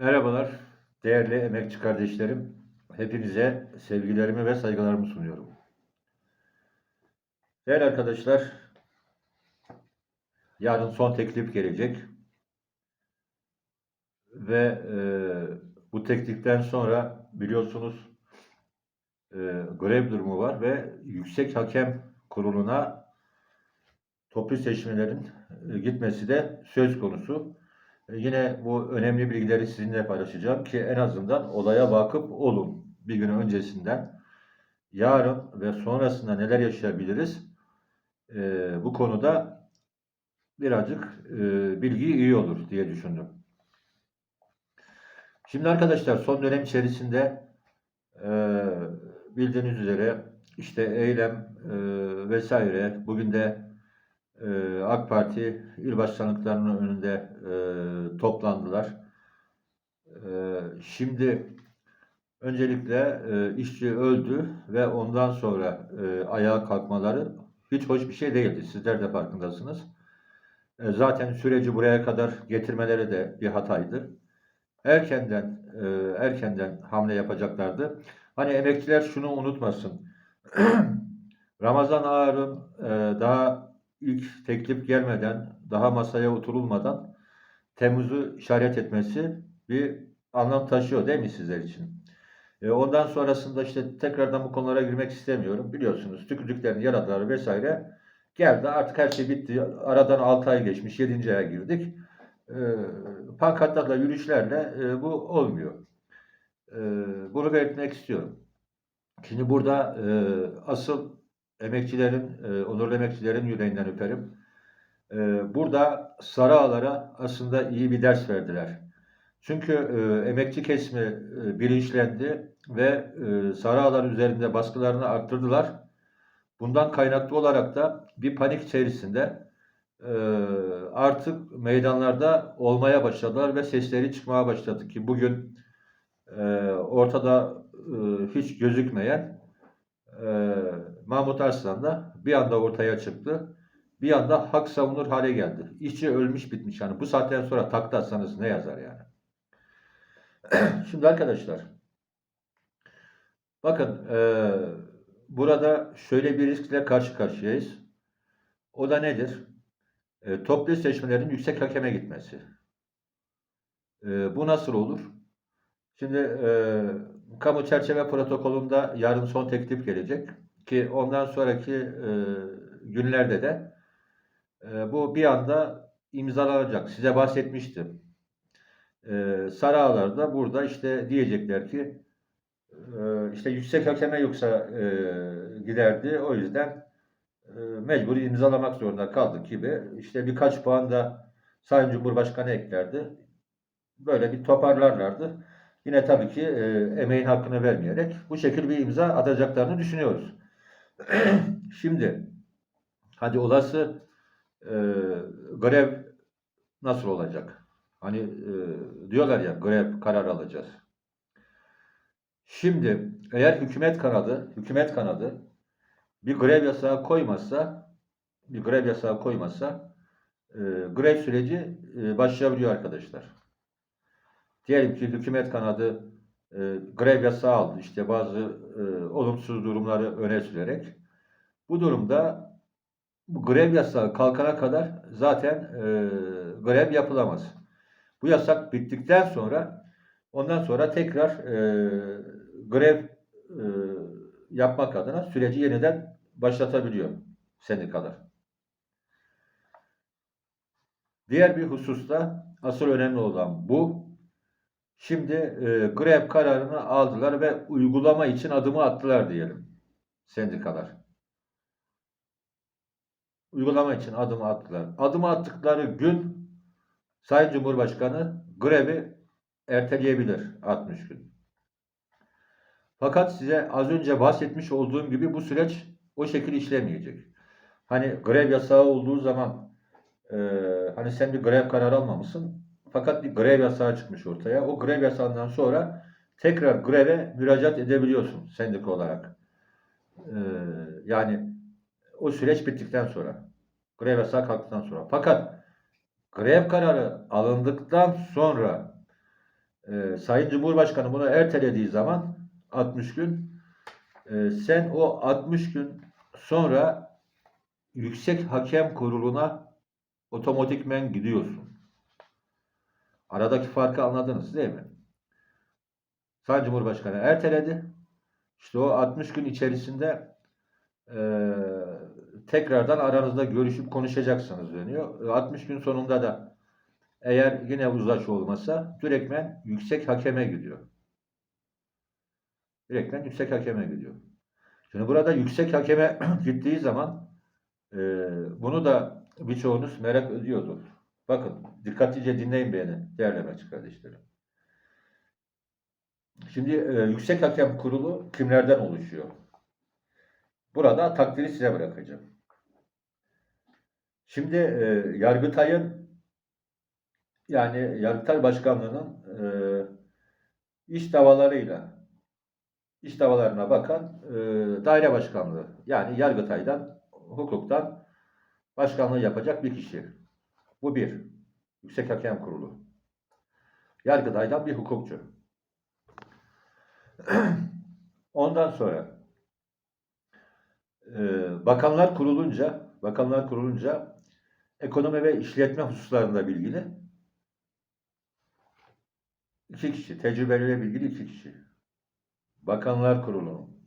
Merhabalar, değerli emekçi kardeşlerim. Hepinize sevgilerimi ve saygılarımı sunuyorum. Değerli arkadaşlar, yarın son teklif gelecek. Ve e, bu tekliften sonra biliyorsunuz e, grev durumu var ve Yüksek Hakem Kurulu'na toplu seçmelerin e, gitmesi de söz konusu. E, Yine bu önemli bilgileri sizinle paylaşacağım ki en azından olaya vakıf olun bir gün öncesinden. Yarın ve sonrasında neler yaşayabiliriz? e, bu konuda birazcık e, bilgi iyi olur diye düşündüm. Şimdi arkadaşlar son dönem içerisinde e, bildiğiniz üzere işte eylem e, vesaire bugün de e, AK Parti il başkanlıklarının önünde e, toplandılar. E, şimdi öncelikle e, işçi öldü ve ondan sonra e, ayağa kalkmaları hiç hoş bir şey değildi. Sizler de farkındasınız. E, zaten süreci buraya kadar getirmeleri de bir hataydı. Erkenden e, erkenden hamle yapacaklardı. Hani emekçiler şunu unutmasın. Ramazan Ağar'ın e, daha ilk teklif gelmeden, daha masaya oturulmadan Temmuz'u işaret etmesi bir anlam taşıyor değil mi sizler için? E, ondan sonrasında işte tekrardan bu konulara girmek istemiyorum. Biliyorsunuz tükürdüklerin yaraları vesaire geldi. Artık her şey bitti. Aradan 6 ay geçmiş. 7. aya girdik. E, pankartlarla, yürüyüşlerle e, bu olmuyor. E, bunu belirtmek istiyorum. Şimdi burada e, asıl emekçilerin, e, onurlu emekçilerin yüreğinden öperim. E, burada sarı ağlara aslında iyi bir ders verdiler. Çünkü e, emekçi kesimi e, bilinçlendi ve e, sarı ağlar üzerinde baskılarını arttırdılar. Bundan kaynaklı olarak da bir panik içerisinde e, artık meydanlarda olmaya başladılar ve sesleri çıkmaya başladı ki bugün e, ortada e, hiç gözükmeyen e, Mahmut Arslan da bir anda ortaya çıktı. Bir anda hak savunur hale geldi. İşçi ölmüş bitmiş yani bu saatten sonra takla atsanız ne yazar yani. Şimdi arkadaşlar bakın e, burada şöyle bir riskle karşı karşıyayız. O da nedir? E, toplu seçmelerin yüksek hakeme gitmesi. E, bu nasıl olur? Şimdi e, kamu çerçeve protokolünde yarın son teklif gelecek ki ondan sonraki e, günlerde de e, bu bir anda imzalanacak. Size bahsetmiştim. E, Sarı Ağlar'da burada işte diyecekler ki e, işte yüksek hakeme yoksa e, giderdi. O yüzden e, mecbur imzalamak zorunda kaldık gibi. İşte birkaç puan da Sayın Cumhurbaşkanı eklerdi. Böyle bir toparlarlardı. Yine tabii ki e, emeğin hakkını vermeyerek bu şekilde bir imza atacaklarını düşünüyoruz. Şimdi hadi olası e, grev nasıl olacak? Hani e, diyorlar ya grev karar alacağız. Şimdi eğer hükümet kanadı, hükümet kanadı bir grev yasağı koymazsa, bir grev yasağı koymazsa e, grev süreci e, başlayabiliyor arkadaşlar. Diyelim ki hükümet kanadı e, grev yasağı aldı. İşte bazı e, olumsuz durumları öne sürerek. Bu durumda bu grev yasağı kalkana kadar zaten e, grev yapılamaz. Bu yasak bittikten sonra ondan sonra tekrar e, grev e, yapmak adına süreci yeniden başlatabiliyor sendikalar. Diğer bir hususta asıl önemli olan bu. Şimdi e, grev kararını aldılar ve uygulama için adımı attılar diyelim sendikalar. Uygulama için adımı attılar. Adımı attıkları gün Sayın Cumhurbaşkanı grevi erteleyebilir 60 gün. Fakat size az önce bahsetmiş olduğum gibi bu süreç o şekilde işlemeyecek. Hani grev yasağı olduğu zaman e, hani sen bir grev kararı almamışsın fakat bir grev yasağı çıkmış ortaya. O grev yasağından sonra tekrar greve müracaat edebiliyorsun sendika olarak. E, yani o süreç bittikten sonra. Grev yasağı kalktıktan sonra. Fakat grev kararı alındıktan sonra e, Sayın Cumhurbaşkanı bunu ertelediği zaman 60 gün e, sen o 60 gün sonra Yüksek Hakem Kurulu'na otomatikmen gidiyorsun. Aradaki farkı anladınız değil mi? Sayın Cumhurbaşkanı erteledi. İşte o 60 gün içerisinde e, tekrardan aranızda görüşüp konuşacaksınız deniyor. E, 60 gün sonunda da eğer yine uzlaşı olmasa direktmen yüksek hakeme gidiyor. Direktmen yüksek hakeme gidiyor. Şimdi burada yüksek hakeme gittiği zaman e, bunu da birçoğunuz merak ediyordur. Bakın dikkatlice dinleyin beni değerli emekçi kardeşlerim. Şimdi e, Yüksek Hakem Kurulu kimlerden oluşuyor? Burada takdiri size bırakacağım. Şimdi e, Yargıtay'ın yani Yargıtay Başkanlığı'nın e, iş davalarıyla iş davalarına bakan e, daire başkanlığı yani Yargıtay'dan hukuktan başkanlığı yapacak bir kişi. Bu bir. Yüksek Hakem Kurulu. Yargıtay'dan bir hukukçu. Ondan sonra e, bakanlar kurulunca bakanlar kurulunca ekonomi ve işletme hususlarında bilgili iki kişi, tecrübeliyle bilgili iki kişi. Bakanlar Kurulu'nun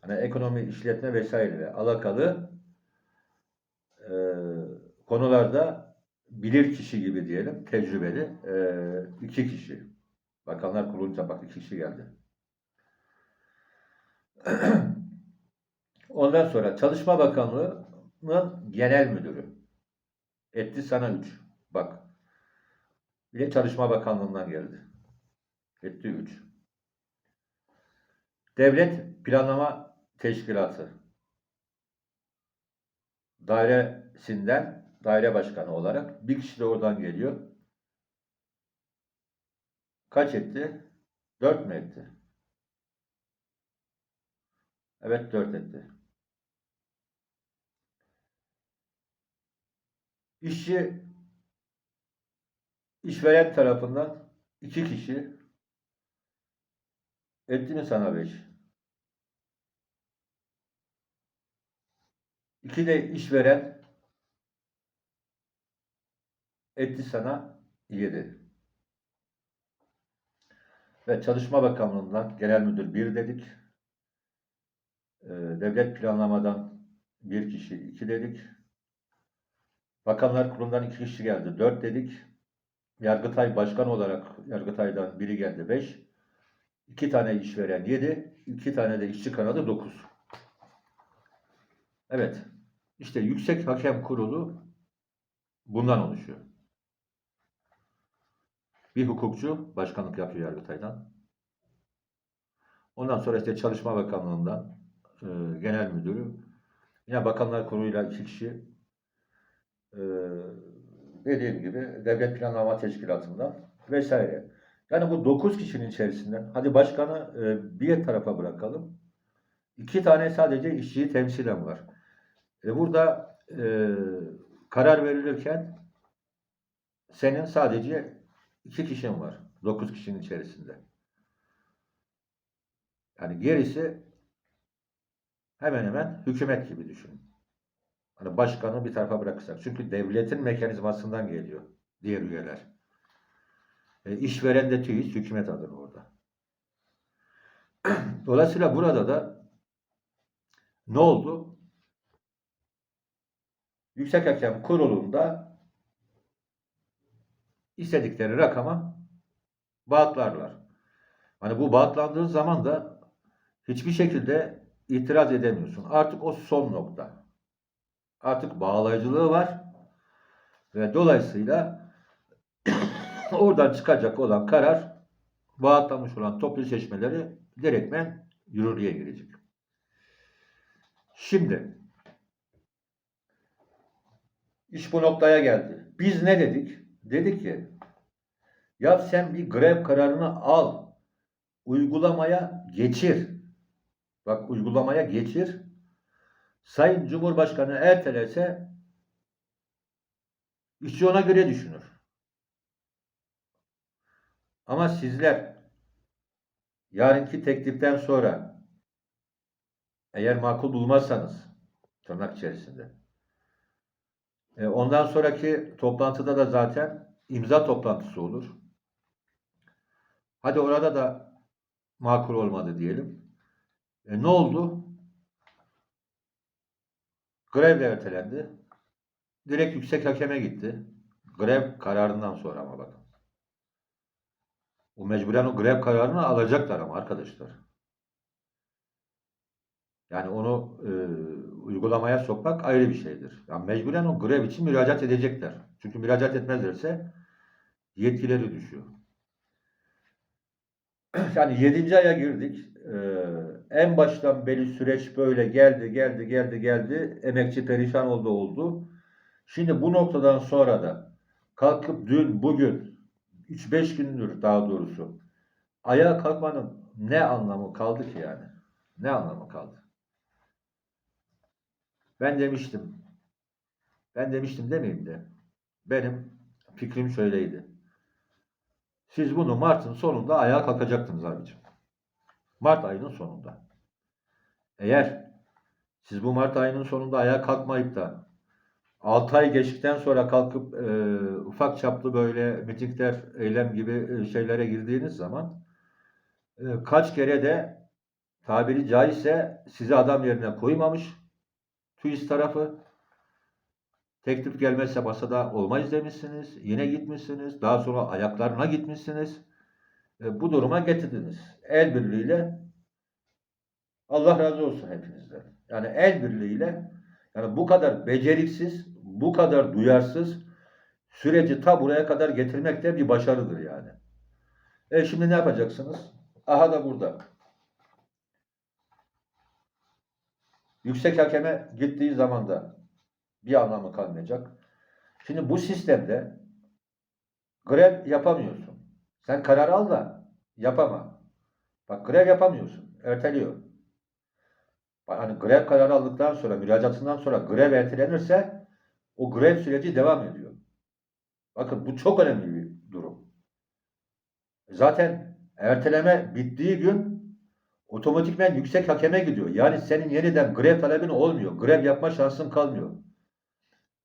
hani ekonomi, işletme vesaireyle alakalı e, konularda bilir kişi gibi diyelim, tecrübeli e, iki kişi. Bakanlar Kurulu'nca bak iki kişi geldi. Ondan sonra Çalışma Bakanlığı'nın genel müdürü. Etti sana 3. Bak. Bir de Çalışma Bakanlığı'ndan geldi. Etti 3. Devlet Planlama Teşkilatı. Dairesinden daire başkanı olarak bir kişi de oradan geliyor. Kaç etti? 4 mü etti? Evet 4 etti. İşçi işveren tarafından iki kişi etti mi sana 5? İki de işveren etti sana 7. Ve Çalışma Bakanlığı'ndan Genel Müdür 1 dedik. Ee, devlet planlamadan bir kişi, iki dedik. Bakanlar Kurulu'ndan iki kişi geldi, dört dedik. Yargıtay Başkan olarak Yargıtay'dan biri geldi, beş. İki tane işveren yedi, iki tane de işçi kanadı dokuz. Evet, işte Yüksek Hakem Kurulu bundan oluşuyor. Bir hukukçu başkanlık yapıyor Yargıtay'dan. Ondan sonra işte Çalışma Bakanlığı'ndan e, genel müdürü. Yine Bakanlar Kurulu'yla iki kişi. E, dediğim gibi Devlet Planlama Teşkilatı'ndan vesaire. Yani bu dokuz kişinin içerisinden hadi başkanı e, bir tarafa bırakalım. İki tane sadece işçiyi temsilen var. E, burada e, karar verilirken senin sadece iki kişin var. Dokuz kişinin içerisinde. Yani gerisi hemen hemen hükümet gibi düşün. Hani başkanı bir tarafa bırakırsak. Çünkü devletin mekanizmasından geliyor diğer üyeler. E, işveren de TÜİS, hükümet adır orada. Dolayısıyla burada da ne oldu? Yüksek Hakem Kurulu'nda istedikleri rakama bağıtlarlar. Hani bu bağıtlandığı zaman da hiçbir şekilde itiraz edemiyorsun. Artık o son nokta. Artık bağlayıcılığı var ve dolayısıyla oradan çıkacak olan karar bağıtlamış olan toplu seçmeleri direktmen yürürlüğe girecek. Şimdi iş bu noktaya geldi. Biz ne dedik? Dedik ki ya sen bir grev kararını al, uygulamaya geçir. Bak uygulamaya geçir. Sayın Cumhurbaşkanı ertelerse işçi ona göre düşünür. Ama sizler yarınki tekliften sonra eğer makul bulmazsanız tırnak içerisinde ondan sonraki toplantıda da zaten imza toplantısı olur. Hadi orada da makul olmadı diyelim. E, ne oldu? Grev de ertelendi. Direkt yüksek hakeme gitti. Grev kararından sonra ama bakın. O mecburen o grev kararını alacaklar ama arkadaşlar. Yani onu e, uygulamaya sokmak ayrı bir şeydir. Yani mecburen o grev için müracaat edecekler. Çünkü müracaat etmezlerse yetkileri düşüyor. Yani 7. aya girdik. Ee, en baştan beri süreç böyle geldi, geldi, geldi, geldi. Emekçi perişan oldu, oldu. Şimdi bu noktadan sonra da kalkıp dün, bugün, 3-5 gündür daha doğrusu ayağa kalkmanın ne anlamı kaldı ki yani? Ne anlamı kaldı? Ben demiştim. Ben demiştim demeyeyim de. Benim fikrim şöyleydi. Siz bunu Mart'ın sonunda ayağa kalkacaktınız abicim. Mart ayının sonunda. Eğer siz bu Mart ayının sonunda ayağa kalkmayıp da 6 ay geçtikten sonra kalkıp e, ufak çaplı böyle mitingler, eylem gibi e, şeylere girdiğiniz zaman e, kaç kere de tabiri caizse sizi adam yerine koymamış TÜİS tarafı Teklif gelmezse masada olmayız demişsiniz. Yine gitmişsiniz. Daha sonra ayaklarına gitmişsiniz. E, bu duruma getirdiniz. El birliğiyle Allah razı olsun hepinizden. Yani el birliğiyle yani bu kadar beceriksiz, bu kadar duyarsız süreci ta buraya kadar getirmek de bir başarıdır yani. E şimdi ne yapacaksınız? Aha da burada. Yüksek hakeme gittiği zaman da bir anlamı kalmayacak. Şimdi bu sistemde grev yapamıyorsun. Sen karar al da yapama. Bak grev yapamıyorsun. Erteliyor. Hani grev kararı aldıktan sonra, müracaatından sonra grev ertelenirse o grev süreci devam ediyor. Bakın bu çok önemli bir durum. Zaten erteleme bittiği gün otomatikmen yüksek hakeme gidiyor. Yani senin yeniden grev talebin olmuyor. Grev yapma şansın kalmıyor.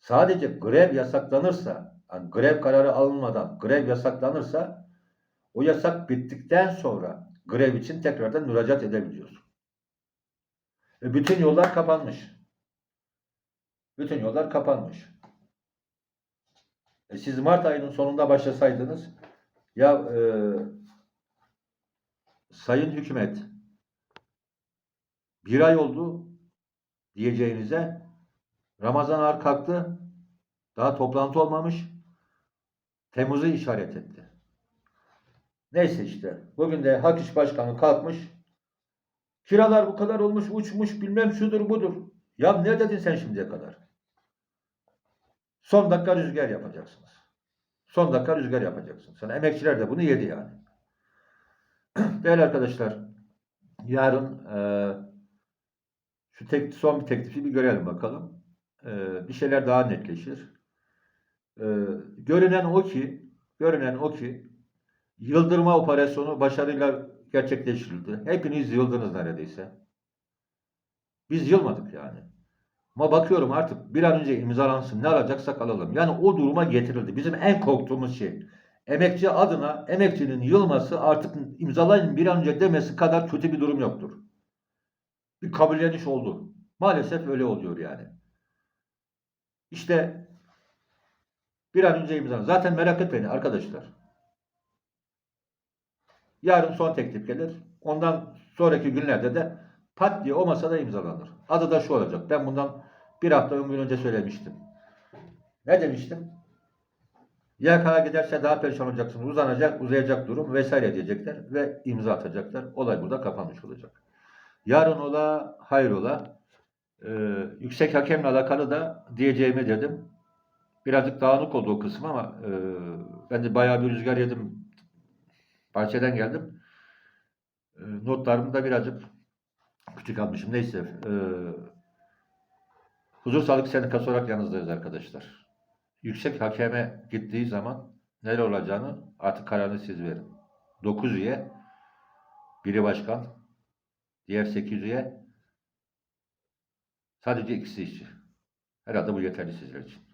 Sadece grev yasaklanırsa, yani grev kararı alınmadan grev yasaklanırsa o yasak bittikten sonra grev için tekrardan müracaat edebiliyorsun. E bütün yollar kapanmış. Bütün yollar kapanmış. E siz Mart ayının sonunda başlasaydınız ya e, sayın hükümet bir ay oldu diyeceğinize Ramazan ağır kalktı. Daha toplantı olmamış. Temmuz'u işaret etti. Neyse işte. Bugün de Hak İş Başkanı kalkmış. Kiralar bu kadar olmuş, uçmuş, bilmem şudur budur. Ya ne dedin sen şimdiye kadar? Son dakika rüzgar yapacaksınız. Son dakika rüzgar yapacaksınız. Sana emekçiler de bunu yedi yani. Değerli arkadaşlar, yarın e, şu tek, son bir teklifi bir görelim bakalım. E, bir şeyler daha netleşir. E, görünen o ki, görünen o ki yıldırma operasyonu başarıyla gerçekleştirildi. Hepiniz yıldınız neredeyse. Biz yılmadık yani. Ama bakıyorum artık bir an önce imzalansın ne alacaksak alalım. Yani o duruma getirildi. Bizim en korktuğumuz şey. Emekçi adına emekçinin yılması artık imzalayın bir an önce demesi kadar kötü bir durum yoktur. Bir kabulleniş oldu. Maalesef öyle oluyor yani. İşte bir an önce imzalayın. Zaten merak etmeyin arkadaşlar. Yarın son teklif gelir. Ondan sonraki günlerde de pat diye o masada imzalanır. Adı da şu olacak. Ben bundan bir hafta ön gün önce söylemiştim. Ne demiştim? YK'ya giderse daha perişan olacaksınız. Uzanacak, uzayacak durum vesaire diyecekler ve imza atacaklar. Olay burada kapanmış olacak. Yarın ola, hayır ola. Ee, yüksek hakemle alakalı da diyeceğimi dedim. Birazcık dağınık oldu o kısım ama e, ben de bayağı bir rüzgar yedim. Bahçeden geldim. E, notlarımı da birazcık küçük almışım. Neyse. E, Huzur Sağlık Sendikası olarak yanınızdayız arkadaşlar. Yüksek hakeme gittiği zaman neler olacağını artık kararını siz verin. 9 üye, biri başkan, diğer 8 üye, sadece ikisi işçi. Herhalde bu yeterli sizler için.